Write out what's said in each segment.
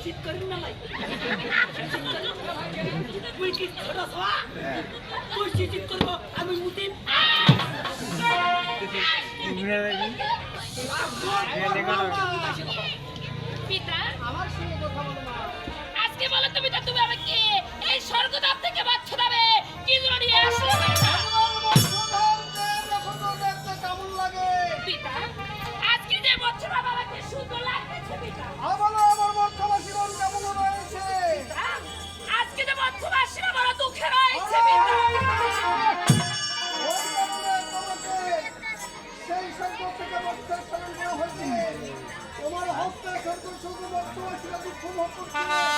cheat পিতা বলো আজকে বলো তো পিতা তুমি আমাকে এই স্বর্গদাপ থেকে বাচ্চা দেবে কি জন্য নিয়ে Oh,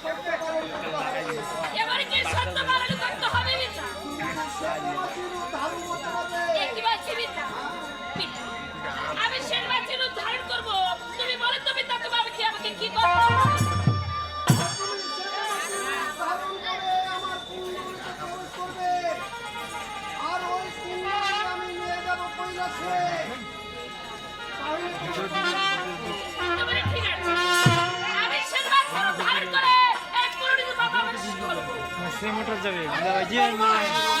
যাবে